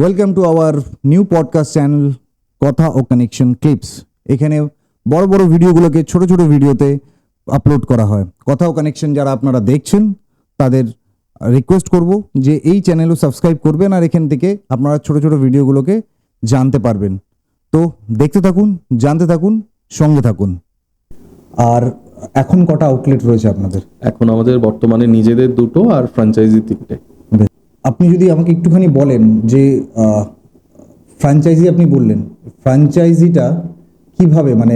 Welcome to our new podcast channel কথা ও connection clips এখানে বড় বড় ভিডিওগুলোকে ছোট ছোট ভিডিওতে আপলোড করা হয়। কথা ও কানেকশন যারা আপনারা দেখছেন, তাদের রিকোয়েস্ট করব যে এই চ্যানেলও সাবস্ক্রাইব করবেন আর এখান থেকে আপনারা ছোট ছোট ভিডিওগুলোকে জানতে পারবেন। তো দেখতে থাকুন, জানতে থাকুন, সঙ্গে থাকুন। আর এখন কটা আউটলেট রয়েছে আপনাদের? এখন আমাদের বর্তমানে নিজেদের দুটো আর ফ্র্যাঞ্চাইজি তিনটে। আপনি যদি আমাকে একটুখানি বলেন যে ফ্র্যাঞ্চাইজি আপনি বললেন ফ্র্যাঞ্চাইজিটা কীভাবে মানে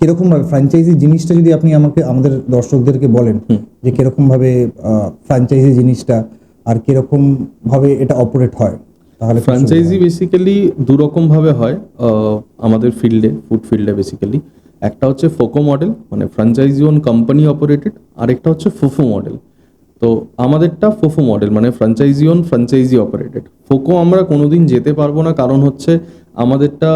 কীরকম ভাবে ফ্র্যাঞ্চাইজি জিনিসটা যদি আপনি আমাকে আমাদের দর্শকদেরকে বলেন যে কীরকম ভাবে ফ্র্যাঞ্চাইজি জিনিসটা আর কীরকম ভাবে এটা অপারেট হয় তাহলে ফ্র্যাঞ্চাইজি বেসিক্যালি দু রকম ভাবে হয় আমাদের ফিল্ডে ফুড ফিল্ডে বেসিক্যালি একটা হচ্ছে ফোকো মডেল মানে ফ্র্যাঞ্চাইজি ওন কোম্পানি অপারেটেড আরেকটা হচ্ছে ফোফো মডেল তো আমাদেরটা ফোফো মডেল মানে franchise own franchise operated FOCO আমরা কোনোদিন যেতে পারব না, কারণ হচ্ছে আমাদেরটা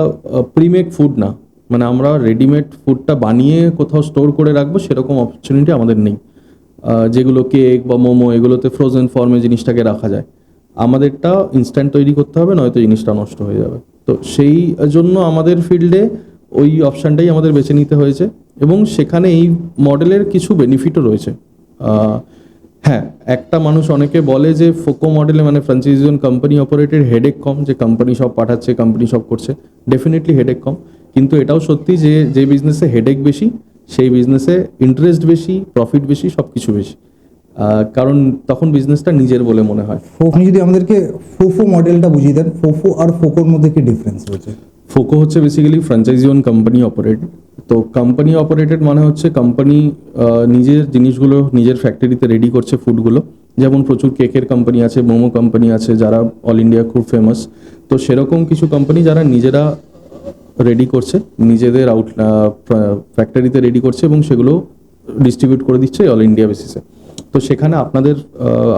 প্রিমেক ফুড না। মানে আমরা রেডিমেড ফুডটা বানিয়ে কোথাও স্টোর করে রাখব, সেরকম অপরচুনিটি আমাদের নেই। যেগুলো কেক বা মোমো, এগুলোতে ফ্রোজেন ফর্মে জিনিসটাকে রাখা যায়। আমাদেরটা ইনস্ট্যান্ট তৈরি করতে হবে, নয়তো জিনিসটা নষ্ট হয়ে যাবে। তো সেই জন্য আমাদের ফিল্ডে ওই অপশানটাই আমাদের বেছে নিতে হয়েছে। এবং সেখানে এই মডেলের কিছু বেনিফিটও রয়েছে। হ্যাঁ একটা মানুষ অনেকে বলে যে ফোকো মডেলে মানে ফ্র্যাঞ্চাইজিজন কোম্পানি অপারেটেড হেডেক কম যে কোম্পানি সব পাঠাচ্ছে কোম্পানি সব করছে ডেফিনেটলি হেডেক কম। কিন্তু এটাও সত্যি যে যে বিজনেসে হেডেক বেশি সেই বিজনেসে ইন্টারেস্ট বেশি প্রফিট বেশি সব কিছু বেশি কারণ তখন বিজনেসটা নিজের বলে মনে হয়। আপনি যদি আমাদেরকে ফোফো মডেলটা বুঝিয়ে দেন ফোফো আর ফোকোর মধ্যে কি ডিফারেন্স রয়েছে? ফোকো হচ্ছে basically franchise own company operated তো কোম্পানি অপারেটেড মানে হচ্ছে কোম্পানি নিজের জিনিসগুলো নিজের ফ্যাক্টরিতে রেডি করছে ফুডগুলো যেমন প্রচুর কেকের কোম্পানি আছে মোমো কোম্পানি আছে যারা অল ইন্ডিয়া খুব ফেমাস তো সেরকম কিছু কোম্পানি যারা নিজেরা রেডি করছে নিজেদের আউট ফ্যাক্টরিতে রেডি করছে এবং সেগুলো ডিস্ট্রিবিউট করে দিচ্ছে অল ইন্ডিয়া বেসিসে তো সেখানে আপনাদের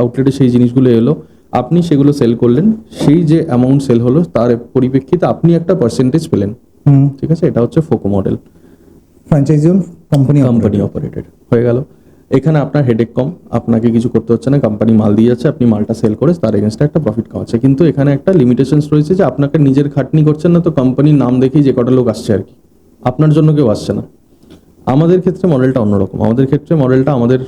আউটলেটে সেই জিনিসগুলো এলো। আপনি সেগুলো সেল করলেন সেই যে অ্যামাউন্ট সেল হলো তার পরিপ্রেক্ষিতে আপনি একটা পার্সেন্টেজ পেলেন। ঠিক আছে? এটা হচ্ছে FOCO model franchise company company operated হয়ে গেল। এখানে আপনার হেডেক কম আপনাকে কিছু করতে হচ্ছে না কোম্পানি মাল দিয়ে যাচ্ছে আপনি মালটা সেল করে তার এগেনস্টে একটা প্রফিট কামাচ্ছে। কিন্তু এখানে একটা লিমিটেশনস রয়েছে যে আপনাকে নিজের খাটনি করছেন না তো কোম্পানির নাম দেখেই যে কটা লোক আসছে আর কি। আপনার জন্য কেউ আসছে না। আমাদের ক্ষেত্রে মডেলটা অন্যরকম। আমাদের ক্ষেত্রে মডেলটা আমাদের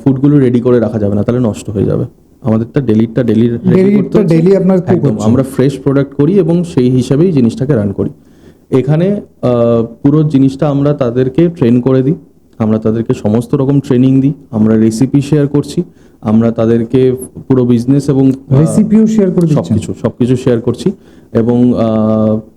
ফুডগুলো রেডি করে রাখা যাবে না তাহলে নষ্ট হয়ে যাবে। আমাদেরটা ডেলিটা ডেলি Daily-টা daily আপনার একদম আমরা ফ্রেশ প্রোডাক্ট করি এবং সেই হিসাবেই জিনিসটাকে রান করি। এখানে পুরো জিনিসটা আমরা তাদেরকে ট্রেন করে দিই। আমরা তাদেরকে সমস্ত রকম ট্রেনিং দিই। আমরা রেসিপি শেয়ার করছি। আমরা তাদেরকে পুরো বিজনেস এবং রেসিপিও শেয়ার করে সবকিছু সবকিছু শেয়ার করছি। এবং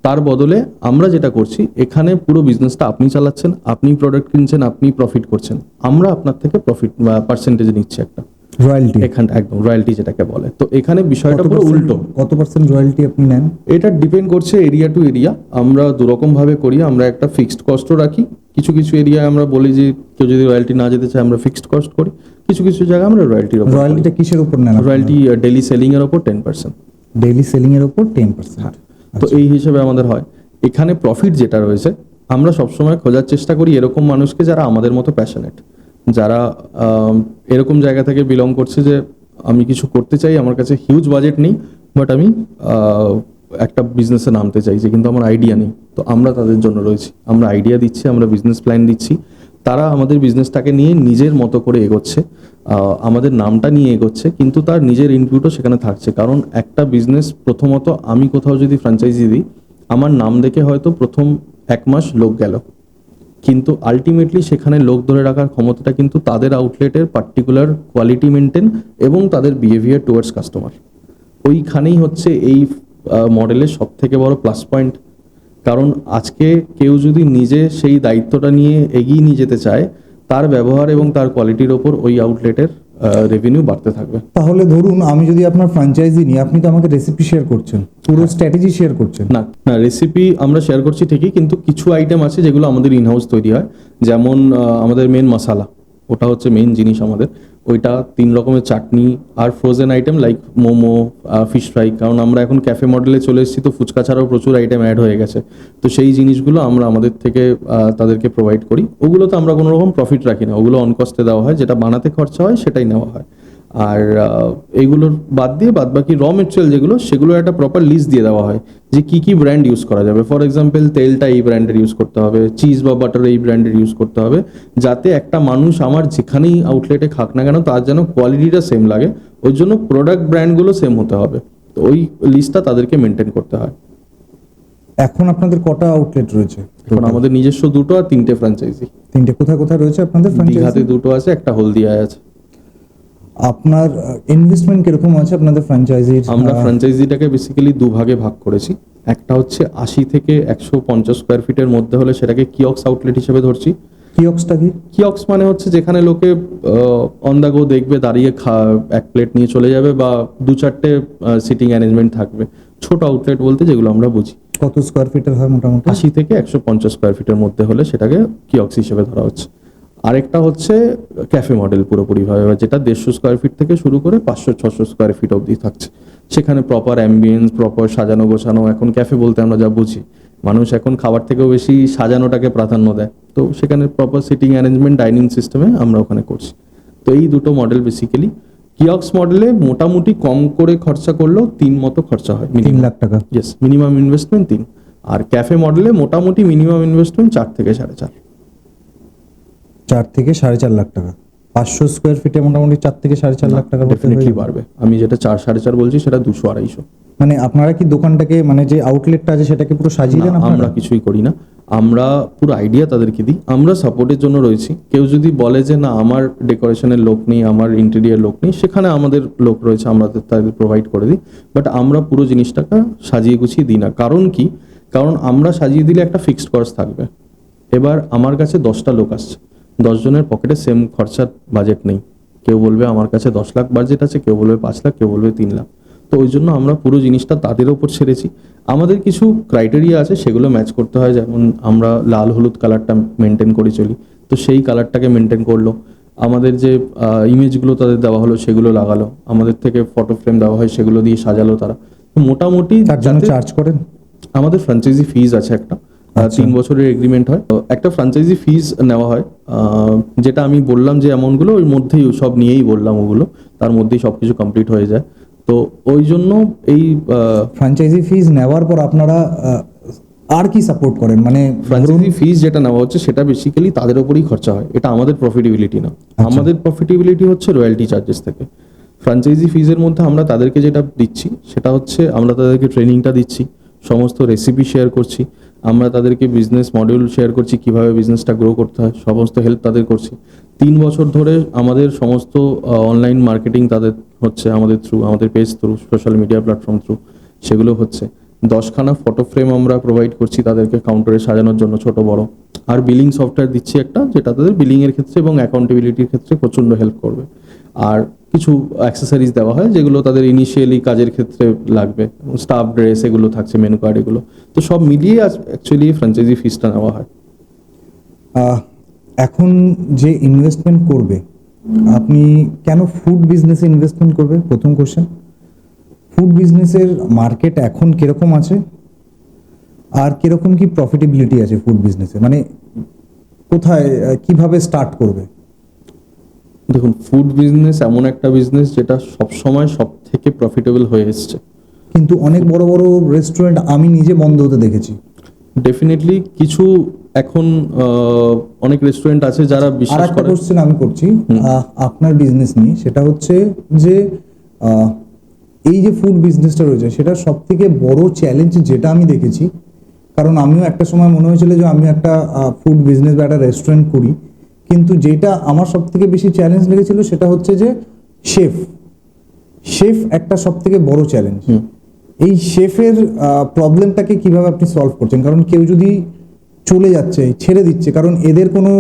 তার বদলে আমরা যেটা করছি এখানে পুরো বিজনেসটা আপনি চালাচ্ছেন আপনি প্রোডাক্ট কিনছেন আপনি প্রফিট করছেন। আমরা আপনার থেকে প্রফিট পার্সেন্টেজ নিচ্ছি একটা। রয়্যালটি এখান একদম রয়্যালটি যেটাকে বলে। তো এখানে বিষয়টা পুরো উল্টো। কত পার্সেন্ট রয়্যালটি আপনি নেন? এটা ডিপেন্ড করছে এরিয়া টু এরিয়া আমরা দুরকম ভাবে করি আমরা একটা ফিক্সড কস্টও রাখি। কিছু কিছু এরিয়ায় আমরা বলি যে কেউ যদি রয়্যালটি না যেতে চায় আমরা ফিক্সড কস্ট করি। কিছু কিছু জায়গায় আমরা রয়্যালটির ওপর রয়্যালটিটা কিসের উপর নেন রয়্যালটি ডেলি সেলিং এর ওপর টেন পার্সেন্ট ডেইলি সেলিং এর উপর টেন পার্সেন্ট তো এই হিসেবে আমাদের হয়। এখানে প্রফিট যেটা রয়েছে আমরা সবসময় খোঁজার চেষ্টা করি এরকম মানুষকে যারা আমাদের মতো প্যাশনেট যারা এরকম জায়গা থেকে বিলং করছে যে আমি কিছু করতে চাই, আমার কাছে হিউজ বাজেট নেই বাট আমি একটা বিজনেসে নামতে চাইছি, কিন্তু আমার আইডিয়া নেই। তো আমরা তাদের জন্য রয়েছি। আমরা আইডিয়া দিচ্ছি, আমরা বিজনেস প্ল্যান দিচ্ছি। তারা আমাদের বিজনেসটাকে নিয়ে নিজের মতো করে এগোচ্ছে আমাদের নামটা নিয়ে এগোচ্ছে, কিন্তু তার নিজের ইনপুটও সেখানে থাকছে। কারণ একটা বিজনেস প্রথমত আমি কোথাও যদি ফ্র্যাঞ্চাইজি দিই, আমার নাম দেখে হয়তো প্রথম এক মাস লোক গেল। কিন্তু আলটিমেটলি সেখানে লোক ধরে রাখার ক্ষমতাটা কিন্তু তাদের আউটলেটের পার্টিকুলার কোয়ালিটি মেনটেন এবং তাদের বিহেভিয়ার টুয়ার্ডস কাস্টমার ওইখানেই হচ্ছে এই মডেলের সব থেকে বড় প্লাস পয়েন্ট কারণ আজকে কেউ যদি নিজে সেই দায়িত্বটা নিয়ে এগিয়ে নিয়ে যেতে চায়, তার ব্যবহার এবং তার কোয়ালিটির ওপর ওই আউটলেটের রেভিনিউ বাড়তে থাকবে। তাহলে ধরুন আমি যদি আপনার ফ্র্যাঞ্চাইজি নিই আপনি তো আমাকে রেসিপি শেয়ার করছেন পুরো স্ট্র্যাটেজি শেয়ার করছেন। না না রেসিপি আমরা শেয়ার করছি ঠিকই কিন্তু কিছু আইটেম আছে যেগুলো আমাদের ইনহাউস তৈরি হয়। যেমন আমাদের মেন মশালা ওটা হচ্ছে মেন জিনিস আমাদের। ওইটা তিন রকমের চাটনি আর frozen item like momo fish fry কারণ আমরা এখন ক্যাফে মডেলে চলে এসেছি তো ফুচকা ছাড়াও প্রচুর আইটেম অ্যাড হয়ে গেছে। তো সেই জিনিসগুলো আমরা আমাদের থেকে তাদেরকে প্রোভাইড করি। ওগুলোতে আমরা কোনো রকম প্রফিট রাখি না। ওগুলো অনকস্টে দেওয়া হয়, যেটা বানাতে খরচা হয় সেটাই নেওয়া হয়। আর এইগুলোর বাদ দিয়ে বাদ বাকি র মেটেরিয়াল যেগুলো সেগুলো একটা প্রপার লিস্ট দিয়ে দেওয়া হয় যে কি কি ব্র্যান্ড ইউজ করা যাবে। ফর এক্সাম্পল তেলটা এই ব্র্যান্ডের ইউজ করতে হবে চিজ বা বাটার এই ব্র্যান্ডের ইউজ করতে হবে যাতে একটা মানুষ আমার যেখানেই আউটলেটে খাক না কেন তার যেন কোয়ালিটিটা সেম লাগে ওই জন্য প্রোডাক্ট ব্র্যান্ডগুলো সেম হতে হবে। তো ওই লিস্টটা তাদেরকে মেনটেন করতে হয়। এখন আপনাদের কটা আউটলেট রয়েছে? এখন আমাদের নিজস্ব দুটো আর তিনটে ফ্র্যাঞ্চাইজি তিনটে কোথায় কোথায় রয়েছে আপনাদের ফ্র্যাঞ্চাইজি দুটো আছে একটা হলদিয়ায় আছে। আপনার ইনভেস্টমেন্ট কীরকম আছে আপনাদের ফ্র্যাঞ্চাইজি আমরা ফ্র্যাঞ্চাইজিটাকে বেসিক্যালি দু ভাগে ভাগ করেছি। একটা হচ্ছে আশি থেকে একশো পঞ্চাশ স্কোয়ার ফিটের মধ্যে হলে সেটাকে কিয়ক্স আউটলেট হিসেবে ধরছি। কিয়ক্সটা কি? কিয়ক্স মানে হচ্ছে যেখানে লোকে অন দ্য গো দেখবে দাঁড়িয়ে খা এক প্লেট নিয়ে চলে যাবে বা দু চারটে সিটিং অ্যারেঞ্জমেন্ট থাকবে। ছোট আউটলেট বলতে যেগুলো আমরা বুঝি। কত স্কোয়ার ফিটের হয় মোটামুটি? আশি থেকে একশো পঞ্চাশ স্কোয়ার ফিটের মধ্যে হলে সেটাকে কিয়ক্স হিসেবে ধরা হচ্ছে। আরেকটা হচ্ছে ক্যাফে মডেল পুরোপুরিভাবে যেটা দেড়শো স্কোয়ার ফিট থেকে শুরু করে পাঁচশো ছশো স্কোয়ার ফিট অবধি থাকছে। সেখানে প্রপার অ্যাম্বিয়েন্স প্রপার সাজানো গোছানো এখন ক্যাফে বলতে আমরা যা বুঝি। মানুষ এখন খাবার থেকেও বেশি সাজানোটাকে প্রাধান্য দেয়। তো সেখানে প্রপার সিটিং অ্যারেঞ্জমেন্ট ডাইনিং সিস্টেমে আমরা ওখানে করছি। তো এই দুটো মডেল বেসিক্যালি কিয়ক্স মডেলে মোটামুটি কম করে খরচা করলেও তিন মতো খরচা হয়। তিন লাখ টাকা। ইয়েস মিনিমাম ইনভেস্টমেন্ট তিন। আর ক্যাফে মডেলে মোটামুটি মিনিমাম ইনভেস্টমেন্ট চার থেকে সাড়ে চার। চার থেকে সাড়ে চার লাখ টাকা। পাঁচশো স্কোয়ার ফিটে মোটামুটি চার থেকে সাড়ে চার লাখ টাকা ডেফিনেটলি বাড়বে। আমি যেটা চার সাড়ে চার বলছি সেটা দুশো আড়াইশো। মানে আপনারা কি দোকানটাকে মানে যে আউটলেটটা আছে সেটাকে পুরো সাজিয়ে দেন আমরা কিছুই করি না। আমরা পুরো আইডিয়া তাদেরকে দিই। আমরা সাপোর্টের জন্য রয়েছি। কেউ যদি বলে যে না আমার ডেকোরেশনের লোক নেই আমার ইন্টেরিয়ার লোক নেই সেখানে আমাদের লোক রয়েছে আমরা তাদের প্রোভাইড করে দিই। বাট আমরা পুরো জিনিসটাকে সাজিয়ে গুছিয়ে দিই না। কারণ কি? কারণ আমরা সাজিয়ে দিলে একটা ফিক্সড কস্ট থাকবে। এবার আমার কাছে দশটা লোক আসছে। দশজনের পকেটে সেম খরচার বাজেট নেই। কেউ বলবে আমার কাছে দশ লাখ বাজেট আছে কেউ বলবে পাঁচ লাখ কেউ বলবে তিন লাখ। তো ওই জন্য আমরা পুরো জিনিসটা তাদের ওপর ছেড়েছি। আমাদের কিছু ক্রাইটেরিয়া আছে সেগুলো ম্যাচ করতে হয়। যেমন আমরা লাল হলুদ কালারটা মেনটেন করে চলি। তো সেই কালারটাকে মেনটেন করল। আমাদের যে ইমেজগুলো তাদের দেওয়া হলো সেগুলো লাগালো। আমাদের থেকে ফটো ফ্রেম দেওয়া হয় সেগুলো দিয়ে সাজালো তারা। তো মোটামুটি চার্জ করেন? আমাদের ফ্র্যাঞ্চাইজি ফিজ আছে একটা। তিন বছরের এগ্রিমেন্ট হয়। তো একটা ফ্র্যাঞ্চাইজি ফিজ নেওয়া হয়। যেটা আমি বললাম যে অ্যামাউন্টগুলো ওর মধ্যেই সব নিয়েই বললাম ওগুলো। তার মধ্যেই সব কিছু কমপ্লিট হয়ে যায়। তো ওই জন্য এই ফ্রাঞ্চাইজি ফিজ নেওয়ার পর আপনারা আর কি সাপোর্ট করেন? মানে ফ্রাঞ্চাইজি ফিজ যেটা নেওয়া হচ্ছে সেটা বেসিক্যালি তাদের ওপরই খরচা হয়। এটা আমাদের প্রফিটেবিলিটি না। আমাদের প্রফিটেবিলিটি হচ্ছে রয়্যালটি চার্জেস থেকে। ফ্রাঞ্চাইজি ফিজের মধ্যে আমরা তাদেরকে যেটা দিচ্ছি সেটা হচ্ছে আমরা তাদেরকে ট্রেনিংটা দিচ্ছি সমস্ত রেসিপি শেয়ার করছি। আমরা তাদেরকে বিজনেস মডিউল শেয়ার করছি, কীভাবে বিজনেসটা গ্রো করতে হয়, সমস্ত হেল্প তাদের করছি। তিন বছর ধরে আমাদের সমস্ত অনলাইন মার্কেটিং তাদের হচ্ছে আমাদের থ্রু আমাদের page through social media platform through সেগুলো হচ্ছে। দশখানা ফটো ফ্রেম আমরা প্রোভাইড করছি তাদেরকে কাউন্টারে সাজানোর জন্য, ছোট, বড়। আর বিলিং সফটওয়্যার দিচ্ছি একটা, যেটা তাদের বিলিংয়ের ক্ষেত্রে এবং অ্যাকাউন্টেবিলিটির ক্ষেত্রে প্রচণ্ড হেল্প করবে। আর কিছু অ্যাক্সেসরিজ দেওয়া হয় যেগুলো তাদের ইনিশিয়ালি কাজের ক্ষেত্রে লাগবে। স্টাফ ড্রেস এগুলো থাকছে মেনু কার্ড এগুলো। তো সব মিলিয়ে অ্যাকচুয়ালি ফ্র্যাঞ্চাইজি ফিসটা নেওয়া হয়। এখন যে ইনভেস্টমেন্ট করবে, আপনি কেন ফুড বিজনেসে ইনভেস্টমেন্ট করবে? প্রথম কোশ্চেন ফুড বিজনেসের মার্কেট এখন কীরকম আছে? আর কীরকম কি প্রফিটেবিলিটি আছে ফুড বিজনেসে মানে কোথায় কীভাবে স্টার্ট করবে? দেখুন ফুড বিজনেস এমন একটা বিজনেস যেটা সবসময় সব থেকে প্রফিটেবল হয়ে এসছে। কিন্তু অনেক বড় বড় রেস্টুরেন্ট আমি নিজে বন্ধ হতে দেখেছি। ডেফিনেটলি কিছু এখন অনেক রেস্টুরেন্ট আছে যারা বিশ্বাস করে। কোশ্চেন আমি করছি। আপনার বিজনেস নিয়ে সেটা হচ্ছে যে এই যে ফুড বিজনেসটা রয়েছে সেটা সব থেকে বড় চ্যালেঞ্জ যেটা আমি দেখেছি। কারণ আমিও একটা সময় মনে হয়েছিল যে আমি একটা ফুড বিজনেস বা একটা রেস্টুরেন্ট করি। কিন্তু যেটা আমার সব থেকে বেশি চ্যালেঞ্জ লেগেছিল সেটা হচ্ছে যে শেফ শেফ একটা সব থেকে বড় চ্যালেঞ্জ এই শেফের প্রবলেমটাকে কীভাবে আপনি সলভ করছেন? কারণ কেউ যদি চলে যাচ্ছে ছেড়ে দিচ্ছে কারণ এদের কোনো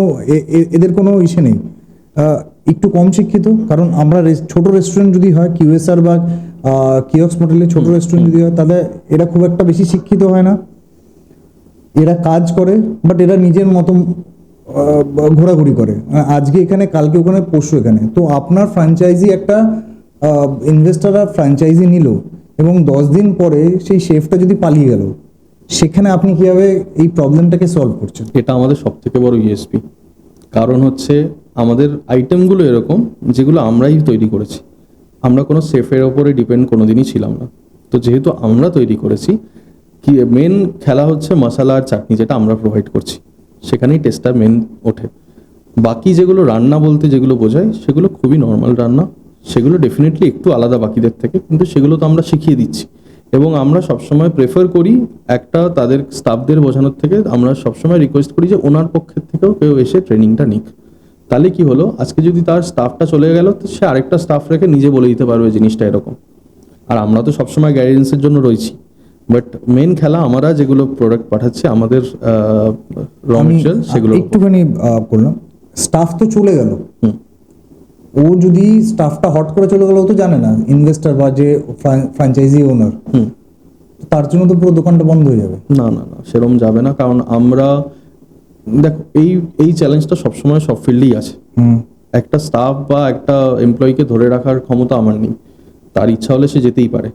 এদের কোনো ইসে নেই। একটু কম শিক্ষিত কারণ আমরা ছোট রেস্টুরেন্ট যদি হয় কিউএসআর বা কিয়ক্স হোটেলে ছোট রেস্টুরেন্ট যদি হয় তাহলে এরা খুব একটা বেশি শিক্ষিত হয় না। এরা কাজ করে বাট এরা নিজের মতো ঘোরাঘুরি করে। আজকে এখানে, কালকে ওখানে, পরশু এখানে। তো আপনার ফ্র্যাঞ্চাইজি একটা ইনভেস্টাররা ফ্র্যাঞ্চাইজি নিল এবং দশ দিন পরে সেই শেফটা যদি পালিয়ে গেল, সেখানে আপনি কীভাবে এই প্রবলেমটাকে সলভ করছেন? এটা আমাদের সব থেকে বড় ইএসপি কারণ হচ্ছে আমাদের আইটেমগুলো এরকম যেগুলো আমরাই তৈরি করেছি। আমরা কোনো সেফের ওপরে ডিপেন্ড কোনো দিনই ছিলাম না। তো যেহেতু আমরা তৈরি করেছি, কি মেন খেলা হচ্ছে মশালা আর চাটনি যেটা আমরা প্রোভাইড করছি। সেখানেই টেস্টটা মেন ওঠে। বাকি যেগুলো রান্না বলতে যেগুলো বোঝায়, সেগুলো খুবই নর্মাল রান্না। সেগুলো ডেফিনেটলি একটু আলাদা বাকিদের থেকে, কিন্তু সেগুলো তো আমরা শিখিয়ে দিচ্ছি। এবং আমরা সবসময় প্রেফার করি একটা তাদের স্টাফদের বোঝানোর থেকে। আমরা সবসময় রিকোয়েস্ট করি যে ওনার পক্ষের থেকেও কেউ এসে ট্রেনিংটা নিক। তাহলে কি হলো? আজকে যদি তার স্টাফটা চলে গেল, তো সে আরেকটা স্টাফ রেখে নিজে বলে দিতে পারবে জিনিসটা এরকম। আর আমরা তো সবসময় গাইডেন্সের জন্য রয়েছি। বাট মেন খেলা আমরা যেগুলো প্রোডাক্ট পাঠাচ্ছি আমাদের র মেটেরিয়াল সেগুলো একটুখানি করলাম। স্টাফ তো চলে গেল। ও যদি স্টাফটা হট করে চলে গেল ও তো জানে না ইনভেস্টার বা যে ফ্র্যাঞ্চাইজি ওনার তার জন্য তো পুরো দোকানটা বন্ধ হয়ে যাবে। না না না সেরকম যাবে না কারণ আমরা দেখো এই এই চ্যালেঞ্জটা সবসময় সব ফিল্ডেই আছে। একটা স্টাফ বা একটা এমপ্লয়িকে ধরে রাখার ক্ষমতা আমার নেই। তার ইচ্ছা হলে সে যেতেই পারে।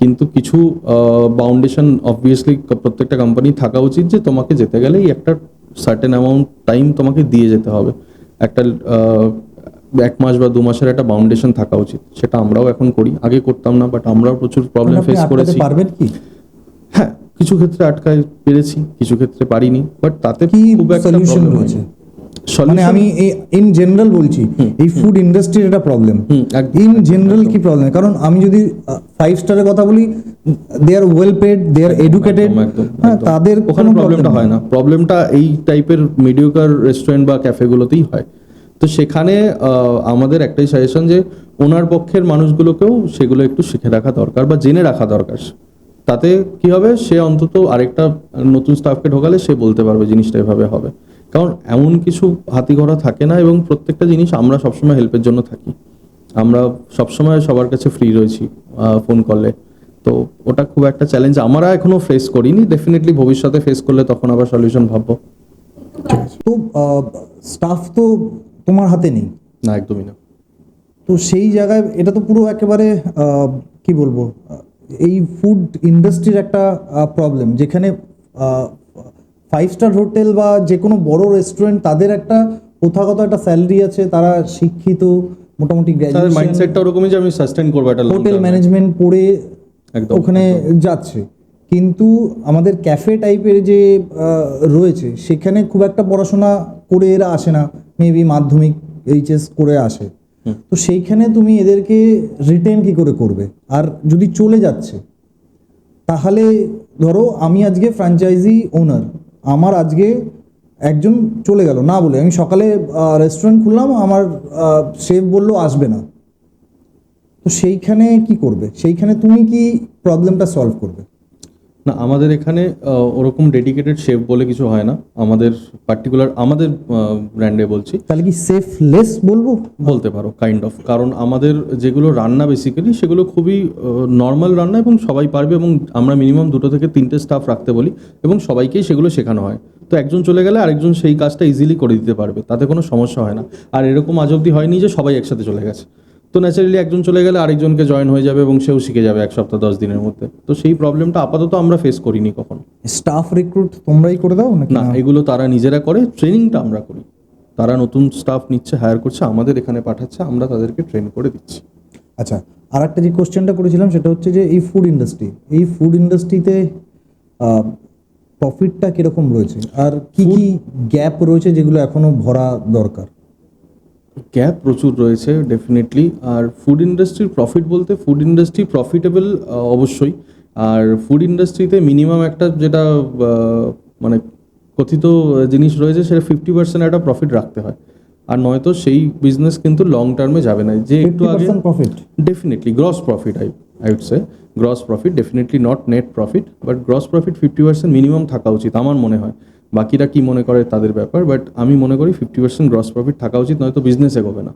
কিন্তু কিছু বাউন্ডেশন অবভিয়াসলি প্রত্যেকটা কোম্পানি থাকা উচিত যে তোমাকে যেতে গেলেই একটা সার্টেন অ্যামাউন্ট টাইম তোমাকে দিয়ে যেতে হবে। একটা এক মাস বা দু মাসের একটা বাউন্ডেশন থাকা উচিত। সেটা আমরাও এখন করি। আগে করতাম না বাট আমরাও প্রচুর প্রবলেম ফেস করেছি। পারবেন কি? হ্যাঁ কিছু ক্ষেত্রে আটকায় পেরেছি কিছু ক্ষেত্রে পারিনি বাট তাতে খুব একটা প্রবলেম হয়েছে মানে আমি ইন জেনারেল বলছি এই ফুড ইন্ডাস্ট্রির একটা প্রবলেম ইন জেনারেল কি প্রবলেম কারণ আমি যদি ফাইভ স্টারের কথা বলি they are well paid they are educated. তাদের ওখানে প্রবলেমটা হয় না। প্রবলেমটা এই টাইপের মিডিওকার রেস্টুরেন্ট বা ক্যাফেগুলোতেই হয়। তো সেখানে আমাদের একটাই সাজেশন যে ওনার পক্ষের মানুষগুলোকেও সেগুলো একটু শিখে রাখা দরকার বা জেনে রাখা দরকার। তাতে কি হবে? সে অন্তত আরেকটা নতুন স্টাফকে ঢোকালে সে বলতে পারবে জিনিসটা এভাবে হবে। কারণ এমন কিছু হাতি ঘোড়া থাকে না এবং প্রত্যেকটা জিনিস আমরা সবসময় হেল্পের জন্য থাকি। আমরা সবসময় সবার কাছে ফ্রি রয়েছি ফোন করলে তো ওটা খুব একটা চ্যালেঞ্জ আমরা এখনও ফেস করিনি। ডেফিনেটলি ভবিষ্যতে ফেস করলে তখন আবার সলিউশন ভাববো। তো স্টাফ তো তোমার হাতে নেই? না একদমই না। তো সেই জায়গায় এটা তো পুরো একেবারে কি বলব এই ফুড ইন্ডাস্ট্রির একটা প্রবলেম যেখানে ফাইভ স্টার হোটেল বা যে কোনো বড় রেস্টুরেন্ট তাদের একটা প্রথাগত একটা স্যালারি আছে তারা শিক্ষিত মোটামুটি গ্র্যাজুয়েশন মাইন্ডসেটটা ওরকমই যে আমি সাস্টেন করব এটা হোটেল ম্যানেজমেন্ট পড়ে একদম, ওখানে যাচ্ছে। কিন্তু আমাদের ক্যাফে টাইপের যে রয়েছে সেখানে খুব একটা পড়াশোনা করে এরা আসে না। মেবি মাধ্যমিক এইচএস করে আসে। তো সেইখানে তুমি এদেরকে রিটেন কি করে করবে? আর যদি চলে যাচ্ছে তাহলে ধরো আমি আজকে ফ্র্যাঞ্চাইজি ওনার আমার আজকে একজন চলে গেল, না বলে। আমি সকালে রেস্টুরেন্ট খুললাম, আমার শেফ বলল, আসবে না। তো সেইখানে কি করবে? সেইখানে তুমি কি প্রবলেমটা সলভ করবে? না আমাদের এখানে ওরকম ডেডিকেটেড শেফ বলে কিছু হয় না। আমাদের পার্টিকুলার আমাদের ব্র্যান্ডে বলছি। তাহলে কি সেফলেস বলব? বলতে পারো কাইন্ড অফ কারণ আমাদের যেগুলো রান্না বেসিক্যালি সেগুলো খুবই নর্মাল রান্না এবং সবাই পারবে এবং আমরা মিনিমাম দুটো থেকে তিনটে স্টাফ রাখতে বলি এবং সবাইকেই সেগুলো শেখানো হয়। তো একজন চলে গেলে আরেকজন সেই কাজটা ইজিলি করে দিতে পারবে তাতে কোনো সমস্যা হয় না। আর এরকম আজ অব্দি হয়নি যে সবাই একসাথে চলে গেছে। তো ন্যাচারালি একজন চলে গেলে আরেকজনকে জয়েন হয়ে যাবে এবং সেও শিখে যাবে এক সপ্তাহ দশ দিনের মধ্যে। তো সেই প্রবলেমটা আপাতত আমরা ফেস করিনি কখনো। স্টাফ রিক্রুট তোমরাই করে দাও না এগুলো তারা নিজেরা করে ট্রেনিংটা আমরা করি। তারা নতুন স্টাফ নিচ্ছে হায়ার করছে আমাদের এখানে পাঠাচ্ছে আমরা তাদেরকে ট্রেন করে দিচ্ছি। আচ্ছা আর একটা যে কোশ্চেনটা করেছিলাম সেটা হচ্ছে যে এই ফুড ইন্ডাস্ট্রি এই ফুড ইন্ডাস্ট্রিতে প্রফিটটা কীরকম রয়েছে? আর কি কি গ্যাপ রয়েছে যেগুলো এখনও ভরা দরকার? গ্যাপ প্রচুর রয়েছে ডেফিনেটলি আর ফুড ইন্ডাস্ট্রির প্রফিট বলতে ফুড ইন্ডাস্ট্রি প্রফিটেবল অবশ্যই। আর ফুড ইন্ডাস্ট্রিতে মিনিমাম একটা যেটা মানে কথিত জিনিস রয়েছে সেটা ফিফটি পার্সেন্ট একটা প্রফিট রাখতে হয়। আর নয়তো সেই বিজনেস কিন্তু লং টার্মে যাবে না। যে একটু আগে profit definitely gross profit I I would say gross profit definitely not net profit but gross profit fifty percent minimum থাকা উচিত আমার মনে হয়। বাকিরা কি মনে করে তাদের ব্যাপার বাট আমি মনে করি ফিফটি পার্সেন্ট গ্রস প্রফিট থাকা উচিত, নয়তো বিজনেস এগোবে না.